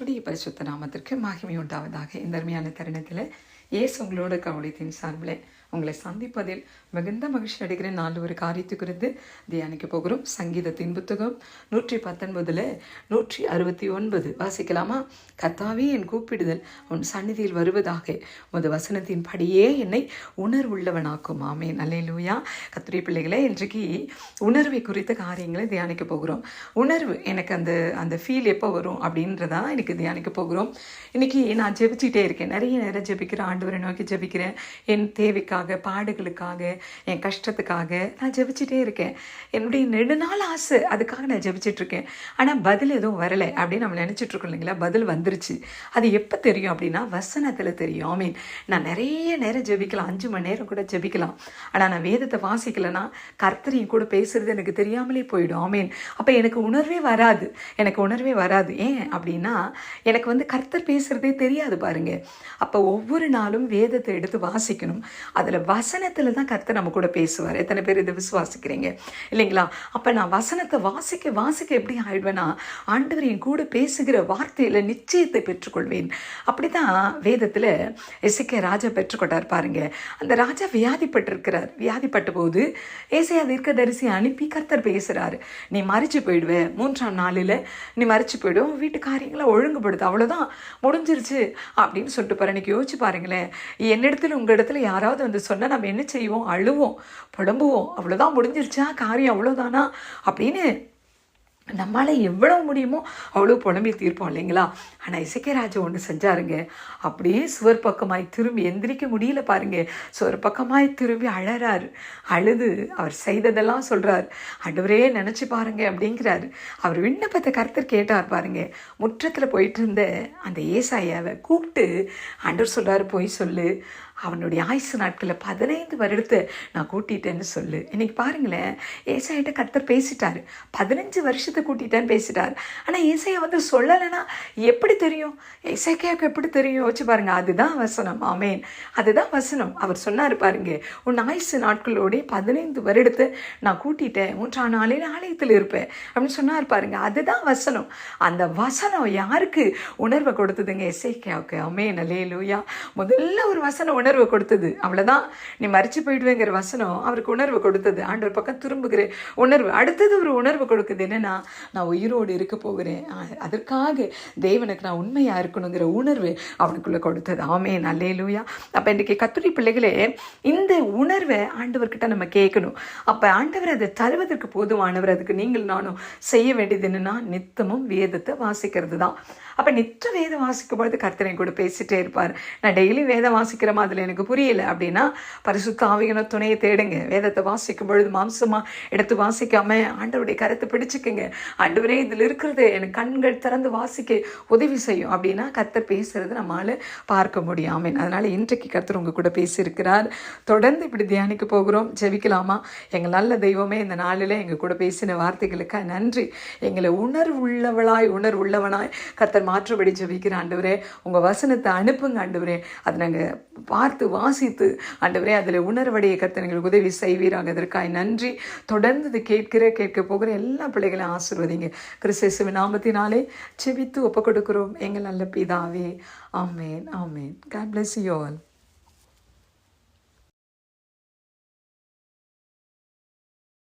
கர்த்துடைய பரிசுத்த நாமத்திற்கு மகிமை உண்டாவதாக இந்த அருமையான தருணத்தில் இயேசு உங்களோட கவலைத்தின் சார்பில் உங்களை சந்திப்பதில் மிகுந்த மகிழ்ச்சி அடைகிற நாலு ஒரு காரியத்தை குறித்து தியானிக்க போகிறோம். சங்கீதத்தின் புத்தகம் நூற்றி பத்தொன்பதில் நூற்றி அறுபத்தி ஒன்பது. வாசிக்கலாமா? கத்தாவே என் கூப்பிடுதல் உன் சந்நிதியில் வருவதாக. உமது வசனத்தின் படியே என்னை உணர்வுள்ளவனாக்கும். ஆமே நல்லேலூயா கத்துரை பிள்ளைகளே இன்றைக்கு உணர்வை குறித்த காரியங்களை தியானிக்க போகிறோம். உணர்வு எனக்கு அந்த அந்த ஃபீல் எப்போ வரும் அப்படின்றதா எனக்கு தியானிக்க போகிறோம். இன்னைக்கு நான் ஜெபிச்சிட்டே இருக்கேன். நிறைய நேரம் ஜெபிக்கிறேன் ஆண்டவரை நோக்கி ஜெபிக்கிறேன். என் தேவைக்காக பாடுகளுக்காக என் கஷ்டத்துக்காக நான் ஜெபிச்சிட்டே இருக்கேன். என்னுடைய நெடுநாள் ஆசை அதுக்காக நான் ஜெபிச்சிட்டு இருக்கேன். ஆனால் பதில் எதுவும் வரலை அப்படின்னு நம்ம நினச்சிட்டு இருக்கோம் இல்லைங்களா? பதில் வந்துருச்சு. அது எப்போ தெரியும் அப்படின்னா வசனத்தில் தெரியும். ஐ மீன் நான் நிறைய நேரம் ஜெபிக்கலாம். அஞ்சு மணி நேரம் கூட ஜெபிக்கலாம். ஆனால் நான் வேதத்தை வாசிக்கலைன்னா கர்த்தரையும் கூட பேசுறது எனக்கு தெரியாமலே போயிடும். ஐ மீன் அப்போ எனக்கு உணர்வே வராது. எனக்கு உணர்வே வராது. ஏன் அப்படின்னா எனக்கு வந்து கர்த்தர் பேசுறதே தெரியாது பாருங்க. அப்போ ஒவ்வொரு நாளும் வேதத்தை எடுத்து வாசிக்கணும். அதில் வசனத்தில் தான் கர்த்தர் நம்ம கூட பேசுவார். எத்தனை பேர் இதை விசுவாசிக்கிறீங்க? இல்லைங்களா? அப்போ நான் வசனத்தை வாசிக்க வாசிக்க எப்படி ஆயிடுவேன்னா ஆண்டவர் என் கூட பேசுகிற வார்த்தையில் நிச்சயத்தை பெற்றுக்கொள்வேன். அப்படி தான் வேதத்தில் எசிக்க ராஜா பெற்றுக்கொண்டார் பாருங்க. அந்த ராஜா வியாதிப்பட்டிருக்கிறார். வியாதிப்பட்ட போது ஏசையா தீர்க்கதரிசி அனுப்பி கர்த்தர் பேசுகிறாரு நீ மறிச்சு போயிடுவ. மூன்றாம் நாளில் நீ மறிச்சு போயிடும் வீட்டு காரியங்களை ஒழுங்குபடுத்து. அவ்வளோதான் முடிஞ்சிருச்சு. அப்படின்னு சொல்லிட்டு பாரு இன்னைக்கு யோசிச்சு பாருங்களேன். என்னிடத்துல உங்கள் இடத்துல யாராவது வந்து சொன்னால் நம்ம என்ன செய்வோம்? அழுவோம் புடம்புவோம் அவ்வளோதான் முடிஞ்சிருச்சா? காரியம் அவ்வளோதானா அப்படின்னு நம்மளால் எவ்வளோ முடியுமோ அவ்வளோ புலம்பி தீர்ப்போம் இல்லைங்களா? ஆனால் இசைக்கராஜா ஒன்று செஞ்சாருங்க. அப்படியே சுவர் பக்கமாய் திரும்பி எந்திரிக்க முடியல பாருங்க. சுவர் பக்கமாய் திரும்பி அழறாரு. அழுது அவர் செய்ததெல்லாம் சொல்கிறார் அடுவரே நினச்சி பாருங்க அப்படிங்கிறாரு. அவர் விண்ணப்பத்தை கருத்தர் கேட்டார் பாருங்க. முற்றத்தில் போயிட்டு இருந்த அந்த ஏசாயாவை கூப்பிட்டு அண்டர் சொல்கிறாரு போய் சொல்லு. அவனுடைய ஆயுசு நாட்களில் பதினைந்து வருடத்தை நான் கூட்டிட்டேன்னு சொல்லு. இன்னைக்கு பாருங்களேன் ஏசாயிட்ட கத்தர் பேசிட்டார். பதினஞ்சு வருஷத்தை கூட்டிட்டேன்னு பேசிட்டார். ஆனால் ஏசாயா வந்து சொல்லலைன்னா எப்படி தெரியும்? ஏசாய்க்காவுக்கு எப்படி தெரியும்? யோசிச்சு பாருங்க அதுதான் வசனம். ஆமேன். அதுதான் வசனம். அவர் சொன்னார் பாருங்க உன் ஆயுசு நாட்களோடைய பதினைந்து வருடத்தை நான் கூட்டிட்டேன். மூன்றாம் நாளில் ஆலயத்தில் இருப்பேன். அப்படின்னு சொன்னார் பாருங்க அதுதான் வசனம். அந்த வசனம் யாருக்கு உணர்வை கொடுத்ததுங்க? எஸ்ஐக்காவுக்கு அமே நலே லூயா முதல்ல ஒரு வசனம் உணர்வு உணர்வு கொடுத்தது. அவ்வளோதான் நீ மறிச்சு போயிடுவேங்கிற வசனம் அவருக்கு உணர்வு கொடுத்தது. ஆண்டவர் பக்கம் திரும்புகிற உணர்வு. அடுத்தது ஒரு உணர்வு கொடுக்குது. என்னன்னா நான் உயிரோடு இருக்க போகிறேன். அதற்காக தேவனுக்கு நான் உண்மையாக இருக்கணுங்கிற உணர்வு அவனுக்குள்ளே கொடுத்தது. ஆமே நல்லே லூயா அப்போ இன்றைக்கி கத்துரி பிள்ளைகளே இந்த உணர்வை ஆண்டவர்கிட்ட நம்ம கேட்கணும். அப்போ ஆண்டவர் அதை தருவதற்கு போதுமானவர். அதுக்கு நீங்கள் நானும் செய்ய வேண்டியது என்னன்னா நித்தமும் வேதத்தை வாசிக்கிறது தான் அப்போ நித்த வேதம் வாசிக்கும் பொழுது கர்த்தனை கூட பேசிட்டே இருப்பார். நான் டெய்லி வேதம் வாசிக்கிற மாதிரி எனக்கு புரியல அப்படின்னா பரிசுத்த ஆவியன துணையை தேடுங்க. வேதத்தை வாசிக்கும் பொழுது மாம்சமாக எடுத்து வாசிக்காம ஆண்டவருடைய கருத்தை பிடிச்சிக்குங்க. ஆண்டவரே இதில் இருக்கிறது எனக்கு கண்கள் திறந்து வாசிக்க உதவி செய்யும் அப்படின்னா கத்தர் பேசுறது நம்மளால பார்க்க முடியாமல் அதனால இன்றைக்கு கர்த்தர் உங்க கூட பேசியிருக்கிறார். தொடர்ந்து இப்படி தியானிக்க போகிறோம். ஜெபிக்கலாமா? எங்கள் நல்ல தெய்வமே இந்த நாளில் எங்கள் கூட பேசின வார்த்தைகளுக்காக நன்றி. எங்களை உணர்வுள்ளவளாய் உணர்வுள்ளவனாய் கத்தர் மாற்றுபடி ஜெபிக்கிற ஆண்டவரே உங்கள் வசனத்தை அனுப்புங்க ஆண்டவரே. அதை நாங்கள் பார்த்து பார்த்து வாசித்து ஆண்டவரே அதில் உணர்வடைய கர்த்தர் எங்களுக்கு உதவி செய்வீராங்க அதற்காய் நன்றி. தொடர்ந்து இது கேட்கிற கேட்க போகிற எல்லா பிள்ளைகளையும் ஆசிர்வதிங்க. கிறிஸ்தேசுவின் நாமத்தினாலே செபித்து ஒப்பு கொடுக்கிறோம் எங்கள் நல்ல பிதாவே. ஆமேன் ஆமேன். God bless you all